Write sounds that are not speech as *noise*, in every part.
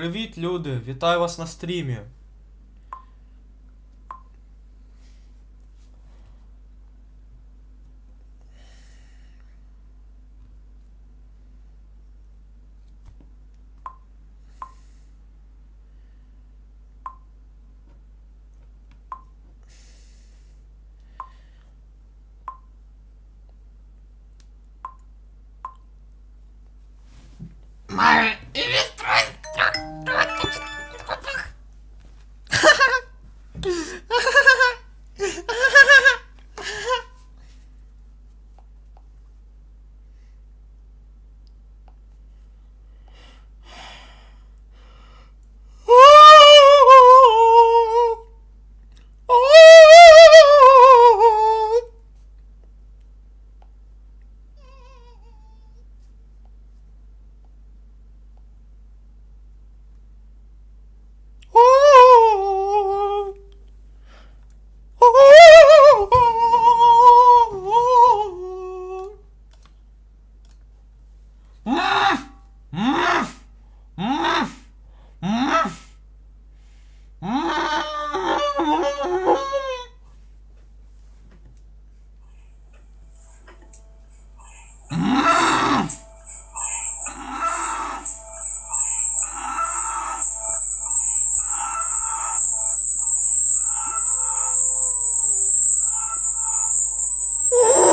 Привіт, люди! Вітаю вас на стрімі.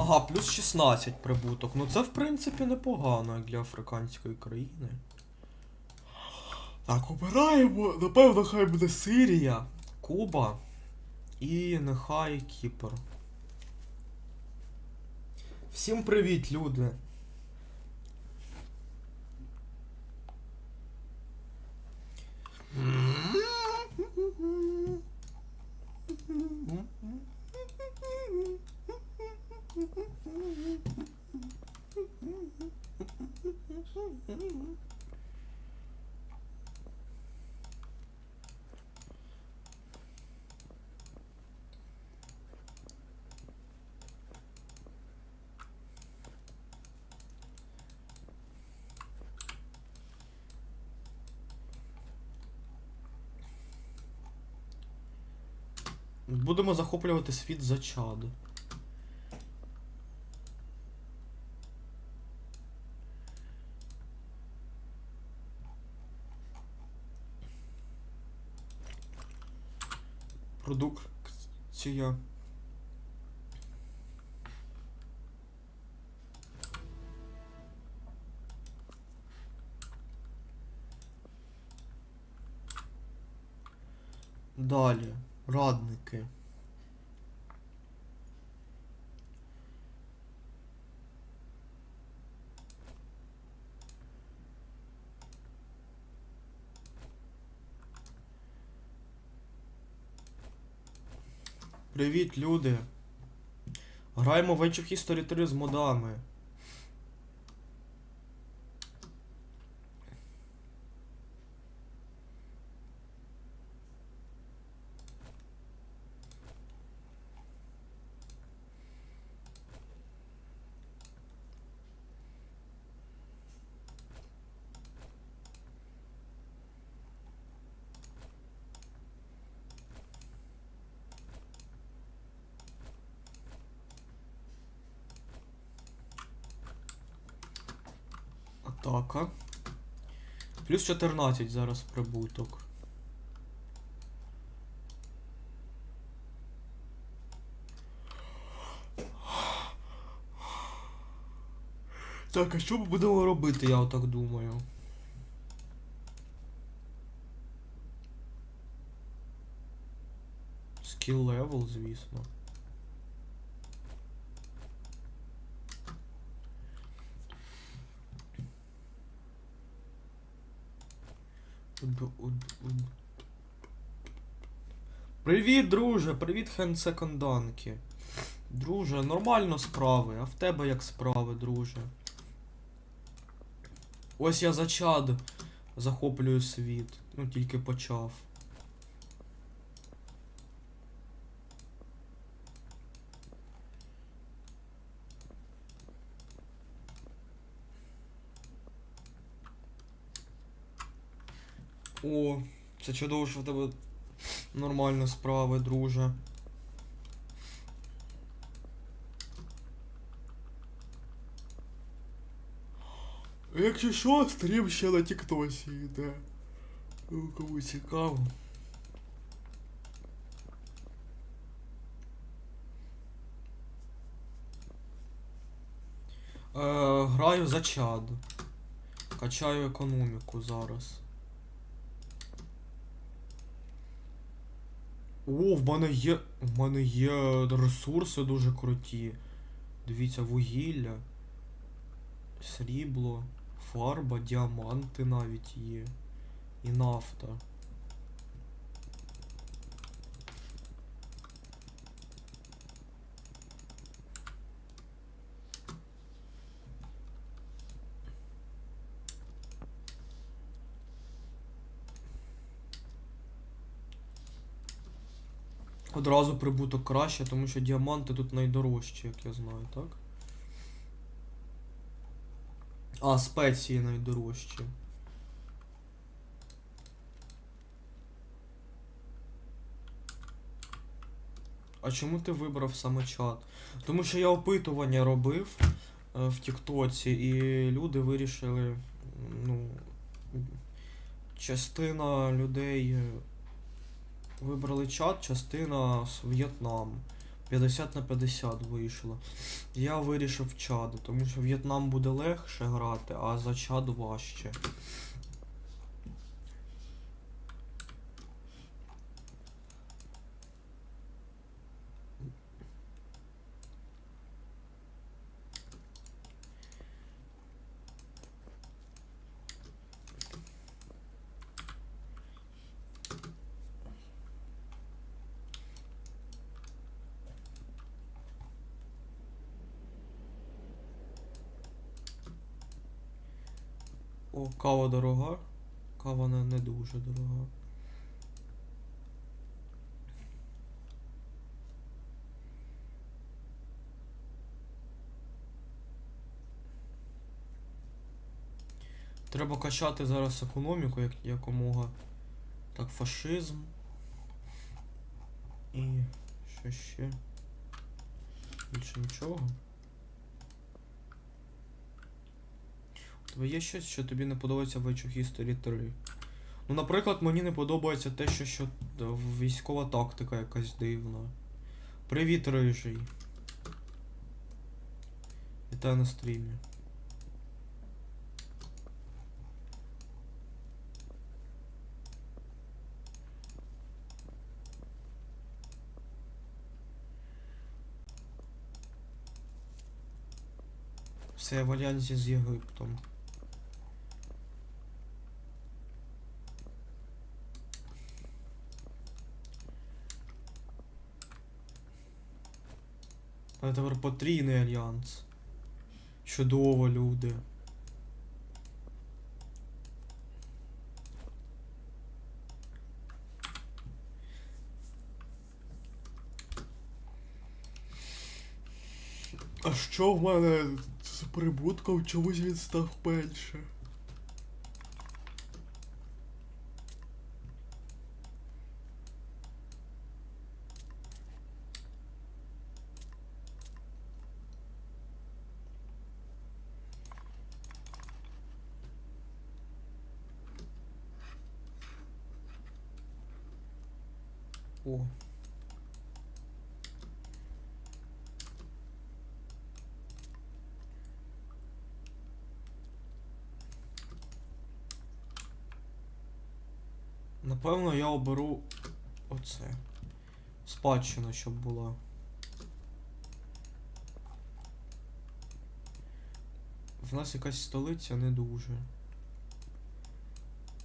Ага, плюс 16 прибуток. Ну це в принципі непогано для африканської країни. Так, обираємо. Напевно, хай буде Сирія, Куба і нехай Кіпр. Всім привіт, люди! Будемо захоплювати світ за чад. Продукція. Далі. Радники. Привіт, люди. Граємо в Age of History 3 з модами. Атака. Плюс 14 зараз прибуток. Так, а що ми будемо робити, я отак думаю. Скіл левел, звісно. Привіт, друже, привіт, хенсеконданки. Друже, нормально справи, а в тебе як справи, друже? Ось я за чад захоплюю світ. Ну, тільки почав. О, це чудово, що в тебе нормально справи, друже. Якщо що, стрім ще на Тіктосі йде. Ну, Кому цікаво. Е, граю за чад. Качаю економіку зараз. О, в мене є. В мене є ресурси дуже круті. Дивіться, вугілля, срібло, фарба, діаманти навіть є. І нафта. Одразу прибуток краще, тому що діаманти тут найдорожчі, як я знаю, так? А, спеції найдорожчі. А чому ти вибрав саме чат? Тому що я опитування робив е, в Тіктоці, і люди вирішили, ну, частина людей вибрали чат, частина з В'єтнам. 50 на 50 вийшло. Я вирішив чад, тому що В'єтнам буде легше грати, а за чад важче. Кава дорога. Кава не, не дуже дорога. Треба качати зараз економіку як якомога. Так, фашизм. І що ще? Більше нічого. Тебе є щось, що тобі не подобається в Age of History 3? Ну, наприклад, мені не подобається те, що, що е, військова тактика якась дивна. Привіт, рижий. Вітаю на стрімі. Все в альянсі з Єгиптом. А тепер потрійний альянс. Чудово, люди. А що в мене з прибутком чомусь він став менше? О. Напевно, я оберу оце. Спадщина, щоб була. В нас якась столиця не дуже.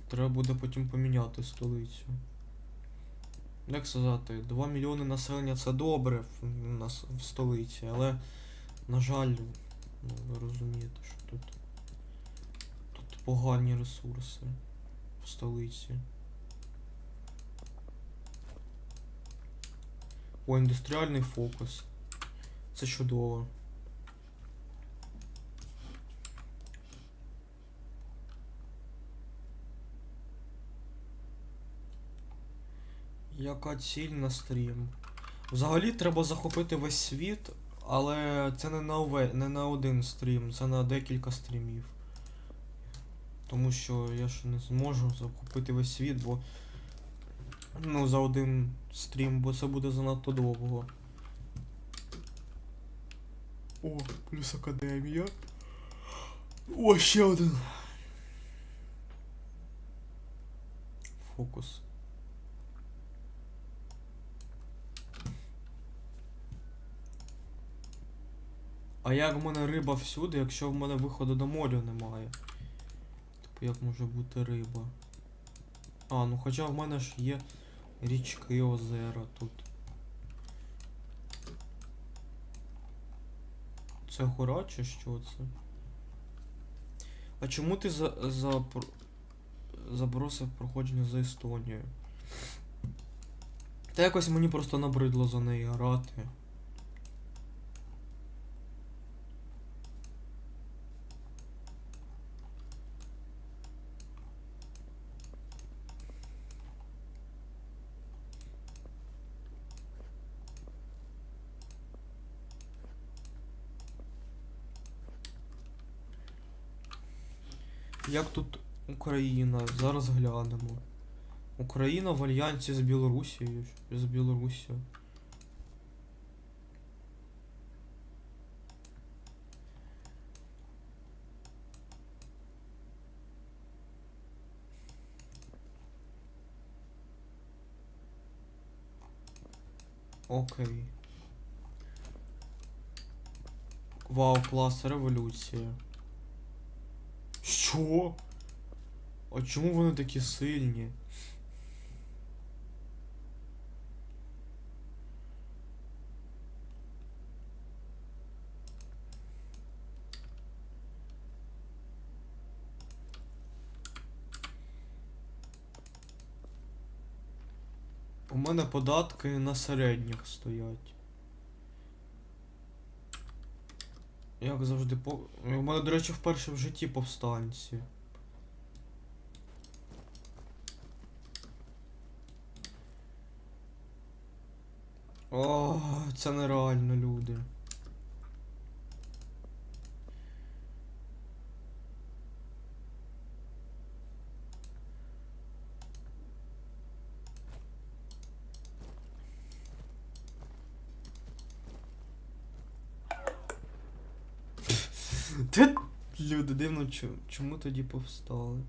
Треба буде потім поміняти столицю. Як сказати, 2 мільйони населення це добре в, нас в столиці, але, на жаль, ну, ви розумієте, що тут, тут погані ресурси в столиці. О, індустріальний фокус. Це чудово. Яка ціль на стрім? Взагалі треба захопити весь світ, але це не на, уве... не на один стрім, це на декілька стрімів. Тому що я ж не зможу захопити весь світ, бо. Ну, за один стрім, бо це буде занадто довго. О, плюс академія. О, ще один. Фокус. А як в мене риба всюди, якщо в мене виходу до моря немає? Типу, як може бути риба? А, ну хоча в мене ж є річки, озера тут. Це гора чи що це? А чому ти за, за, забросив проходження за Естонію? Та якось мені просто набридло за неї грати. Як тут Україна? Зараз глянемо. Україна в альянсі з Білорусією. З Білорусією. Окей. Вау, клас, революція. Що? А чому вони такі сильні? У мене податки на середніх стоять. Як завжди по. У мене, до речі, вперше в житті повстанці. О, це нереально, люди. Те люди дивно, чому тоді повстали?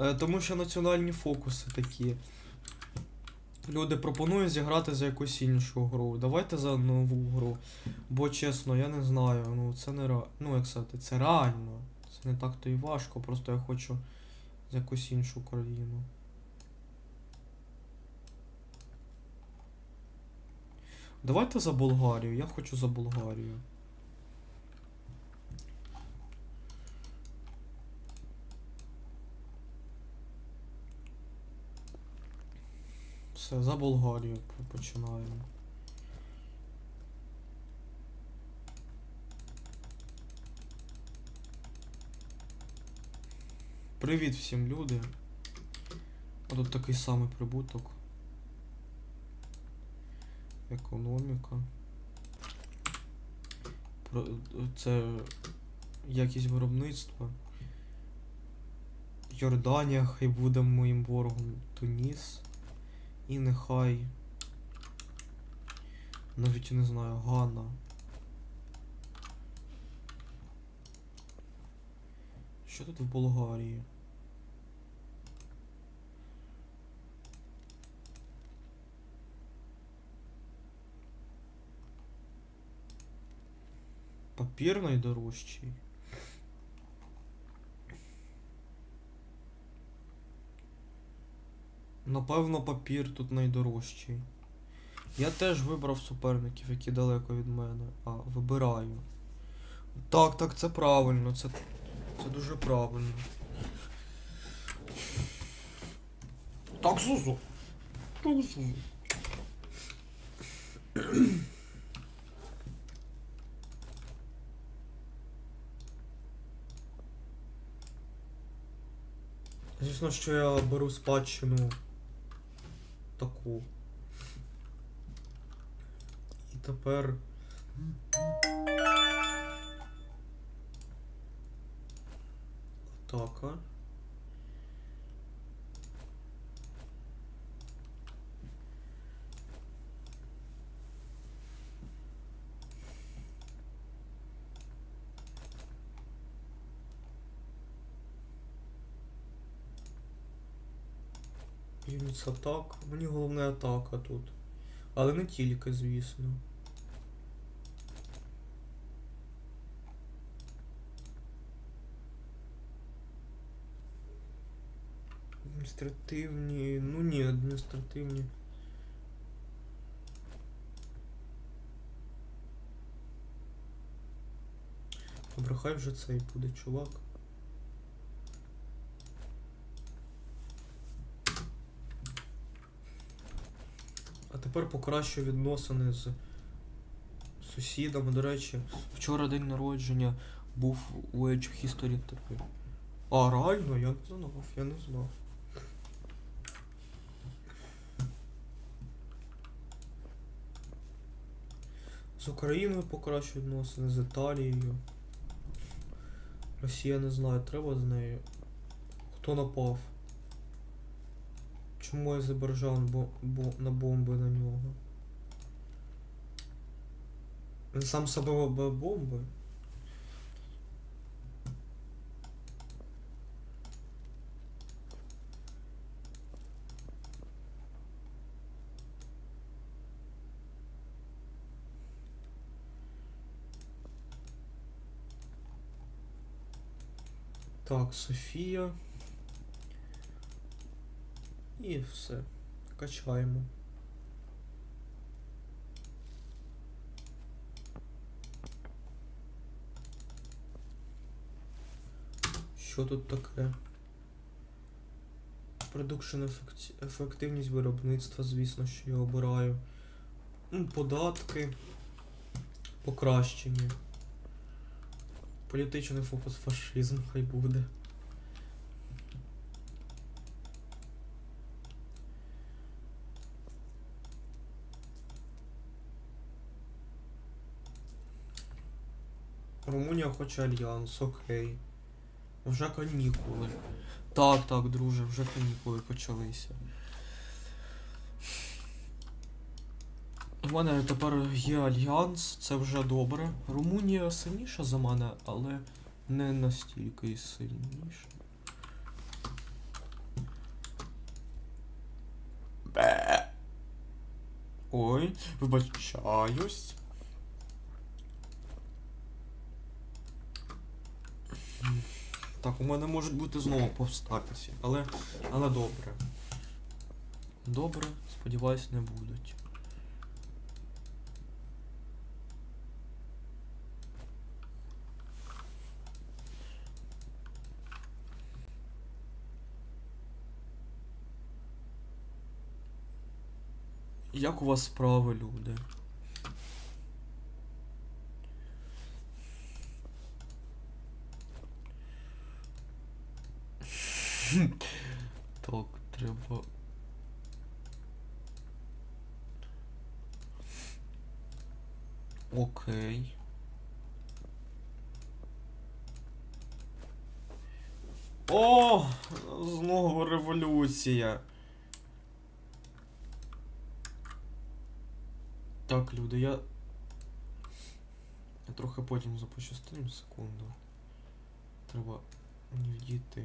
Е, тому що національні фокуси такі. Люди пропонують зіграти за якусь іншу гру. Давайте за нову гру. Бо чесно, я не знаю. Ну це не ре... Ну як сказати, це реально. Це не так то і важко, просто я хочу за якусь іншу країну. Давайте за Болгарію. Я хочу за Болгарію. Все, за Болгарію починаємо. Привіт всім люди. А тут такий самий прибуток. Економіка. Це якість виробництва. Йорданія хай буде моїм ворогом Туніс. І нехай. Навіть не знаю, Гана. Що тут в Болгарії? Папір найдорожчий. Напевно, папір тут найдорожчий. Я теж вибрав суперників, які далеко від мене. А, вибираю. Так, так, це правильно, це, це дуже правильно. Так, Зузу. Так, Зузу. Звісно, що я беру спадщину таку. І тепер. Атака. Юніц атак. Мені головне атака тут. Але не тільки, звісно. Адміністративні. Ну ні, адміністративні. Добре, хай вже цей буде, чувак. Тепер покращу відносини з сусідами. До речі, вчора день народження був у Age of History 3. А, реально? Я не знав, я не знав. З Україною покращу відносини, з Італією. Росія не знаю, треба з нею. Хто напав? Чому бо, бо, на бомби на нього? Він сам себе робив бомби? Так, Софія. І все. Качаємо. Що тут таке? Продукшн ефективність виробництва, звісно, що я обираю. Податки. Покращення. Політичний фокус фашизм хай буде. Румунія хоче альянс, окей. Вже канікули. Так, так, друже, вже канікули почалися. У мене тепер є альянс, це вже добре. Румунія сильніша за мене, але не настільки сильніша. Бе. Ой, вибачаюсь. Так, у мене можуть бути знову повстатися, але, але добре. Добре, сподіваюсь, не будуть. Як у вас справи, люди? *laughs* Так, треба. Окей. О! Знову революція. Так, люди, я. Я трохи потім запущу стрім, секунду. Треба мені вдіти